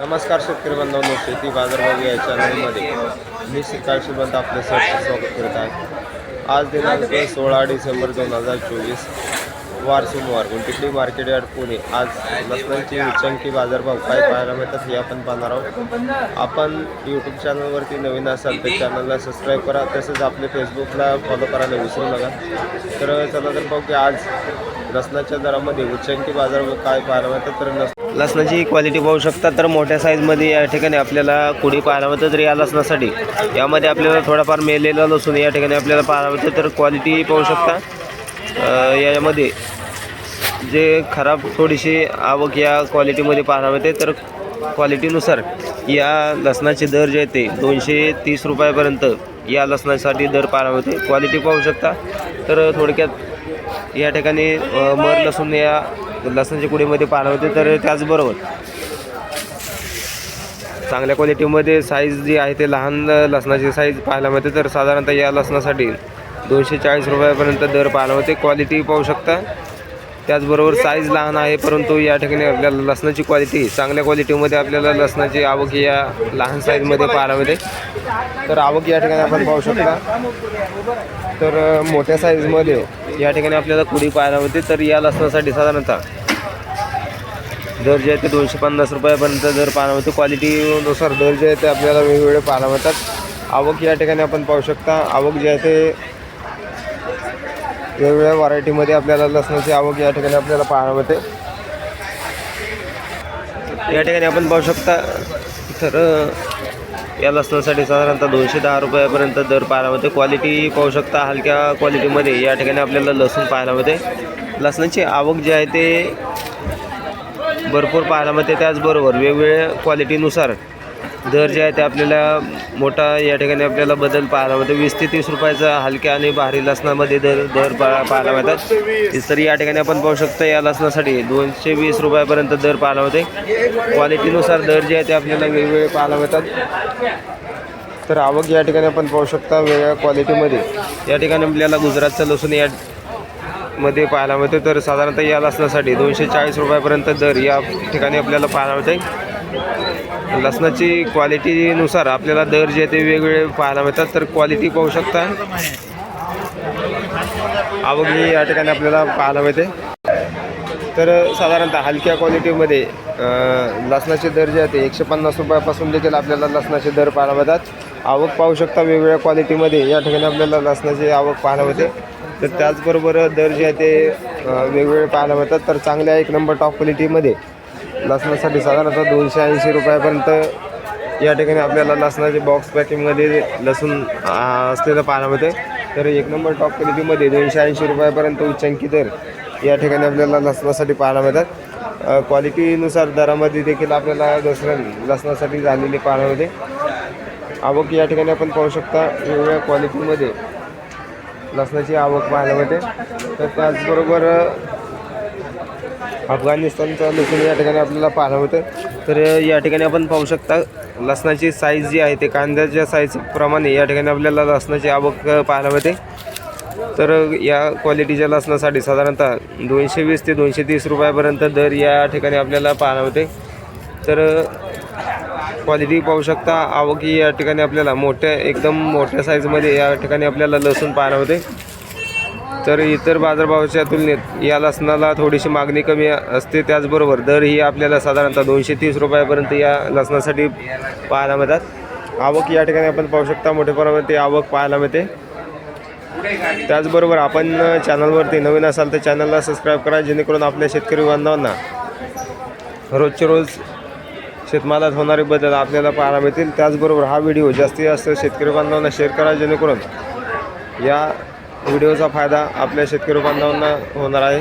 नमस्कार शेतकरी बांधवांनो शेती बाजारभाव या चॅनलमध्ये मी श्रीकांत सुबंध आपले सहर्ष स्वागत करत आहे. आज दिनांक सोळा डिसेंबर दोन हजार चोवीस वार सोमवार गुंटिकली मार्केट यार्ड पुणे. आज लसणांची उच्चांकी बाजारभाव काय पाहायला मिळतात हे आपण पाहणार आहोत. आपण यूट्यूब चॅनलवरती नवीन असाल तर चॅनलला सबस्क्राईब करा. तसंच आपले फेसबुकला फॉलो करायला विसरू नका. तर चला तर पाहू की आज लसणाच्या दरामध्ये उच्चांकी बाजारभाव काय पाहायला मिळतात. तर लस लसणाची क्वालिटी पाहू शकता. तर मोठ्या साईजमध्ये या ठिकाणी आपल्याला कुडी पाहायला मिळतं. तर या लसणासाठी यामध्ये आपल्याला थोडाफार मेलेला लसूण या ठिकाणी आपल्याला पाहायला मिळतं. तर क्वालिटी पाहू शकता. यामध्ये जे खराब थोडीशी आवक या क्वालिटीमध्ये पाहायला मिळते. तर क्वालिटीनुसार या लसणाचे दर जे आहेत ते दोनशे तीस रुपयापर्यंत या लसणासाठी दर पाहायला मिळते. क्वालिटी पाहू शकता. तर थोडक्यात या ठिकाणी मर लसूण या लसणाच्या कुडीमध्ये पाहायला होते तर त्याचबरोबर चांगल्या क्वालिटीमध्ये साईज जी आहे ते लहान लसणाची साईज पाहायला मिळते. तर साधारणतः या लसणासाठी दोनशे चाळीस रुपयापर्यंत दर पाहायला मिळते. क्वालिटी पाहू शकता. त्याचबरोबर साईज लहान आहे परंतु या ठिकाणी आपल्याला लसणाची क्वालिटी चांगल्या क्वालिटीमध्ये आपल्याला लसणाची आवक या लहान साईजमध्ये पाहायला मिळते. तर आवक या ठिकाणी आपण पाहू शकता. तर मोठ्या साईजमध्ये या ठिकाणी आपल्याला कुडी पाहायला मिळते. तर या लसणासाठी साधारणतः दर जे आहे ते दोनशे पन्नास रुपयापर्यंत दर पाहायला मिळतो. क्वालिटीनुसार दर जे आहे ते आपल्याला वेगवेगळे पाहायला मिळतात. आवक या ठिकाणी आपण पाहू शकता. आवक जे आहे ते वेगवेगळ्या व्हरायटीमध्ये आपल्याला लसणाची आवक या ठिकाणी आपल्याला पाहायला मिळते. या ठिकाणी आपण पाहू शकता. तर या लसणासाठी साधारणतः दोनशे दहा रुपयापर्यंत दर पाहायला मिळते. क्वालिटी पाहू शकता हलक्या क्वालिटीमध्ये या ठिकाणी आपल्याला लसूण पाहायला मिळते. लसणाची आवक जी आहे ते भरपूर पाहायला मिळते. त्याचबरोबर वेगवेगळ्या क्वालिटीनुसार दर जे आहे ते आपल्याला मोठा या ठिकाणी आपल्याला बदल पाहायला मिळतो. वीस ते तीस रुपयाचा हलक्या आणि भारी लसणामध्ये दर दर पा पाहायला मिळतात. तर या ठिकाणी आपण पाहू शकतो या लसणासाठी दोनशे वीस रुपयापर्यंत दर पाहायला मिळते क्वालिटीनुसार दर जे आहे ते आपल्याला वेगवेगळे पाहायला मिळतात. तर आवक या ठिकाणी आपण पाहू शकता वेगळ्या क्वालिटीमध्ये. या ठिकाणी आपल्याला गुजरातचं लसूण या मध्ये पाहायला मिळते तर साधारणतः या लसणासाठी दोनशे चाळीस रुपयापर्यंत दर या ठिकाणी आपल्याला पाहायला मिळते लसणाची क्वालिटीनुसार आपल्याला दर जे आहे ते वेगवेगळे पाहायला मिळतात तर क्वालिटी पाहू शकता. आवक ही या ठिकाणी आपल्याला पाहायला मिळते. तर साधारणतः हलक्या क्वालिटीमध्ये लसणाचे दर जे आहे ते एकशे पन्नास रुपयापासून देखील आपल्याला लसणाचे दर पाहायला मिळतात. आवक पाहू शकता वेगवेगळ्या क्वालिटीमध्ये या ठिकाणी आपल्याला लसणाची आवक पाहायला मिळते. तर त्याचबरोबर दर जे आहे ते वेगवेगळे पाहायला मिळतात. तर चांगल्या एक नंबर टॉप क्वालिटीमध्ये लसणासाठी साधारणतः दोनशे ऐंशी रुपयापर्यंत या ठिकाणी आपल्याला लसणाचे बॉक्स पॅकिंगमध्ये लसूण असलेलं पाहायला मिळते तर एक नंबर टॉप क्वालिटीमध्ये दोनशे ऐंशी रुपयापर्यंत उच्चांकी दर या ठिकाणी आपल्याला लसणासाठी पाहायला मिळतात. क्वालिटीनुसार दरामध्ये देखील आपल्याला दसऱ्या लसणासाठी झालेली पाहायला मिळते. आवक या ठिकाणी आपण पाहू शकता वेगवेगळ्या क्वालिटीमध्ये लसणाची आवक पाहायला मिळते. तर त्याचबरोबर अफगाणिस्तानचं लसूण या ठिकाणी आपल्याला पाहायला होतं तर या ठिकाणी आपण पाहू शकता लसणाची साईज जी आहे ते कांद्याच्या साईजप्रमाणे या ठिकाणी आपल्याला लसणाची आवक पाहायला मिळते. तर या क्वालिटीच्या लसणासाठी साधारणतः दोनशे वीस ते दोनशे तीस रुपयापर्यंत दर या ठिकाणी आपल्याला पाहायला होते तर क्वालिटी पाहू शकता आवक ही या ठिकाणी आपल्याला मोठ्या एकदम मोठ्या साईजमध्ये या ठिकाणी आपल्याला लसूण पाहायला होते तर इतर बाजारभावाच्या तुलनेत या लसणाला थोडीशी मागणी कमी असते. त्याचबरोबर दर ही आपल्याला साधारणतः दोनशे तीस रुपयापर्यंत या लसणासाठी पाहायला मिळतात. आवक या ठिकाणी आपण पाहू शकता. मोठ्या प्रमाणात आवक पाहायला मिळते. त्याचबरोबर आपण चॅनलवरती नवीन असाल तर चॅनलला सबस्क्राईब करा जेणेकरून आपल्या शेतकरी बांधवांना रोजचे रोज शेतमालात होणारे बदल आपल्याला पाहायला मिळतील. त्याचबरोबर हा व्हिडिओ जास्तीत जास्त शेतकरी बांधवांना शेअर करा जेणेकरून या व्हिडिओचा फायदा आपल्या शेतकरी बांधवांना होणार आहे.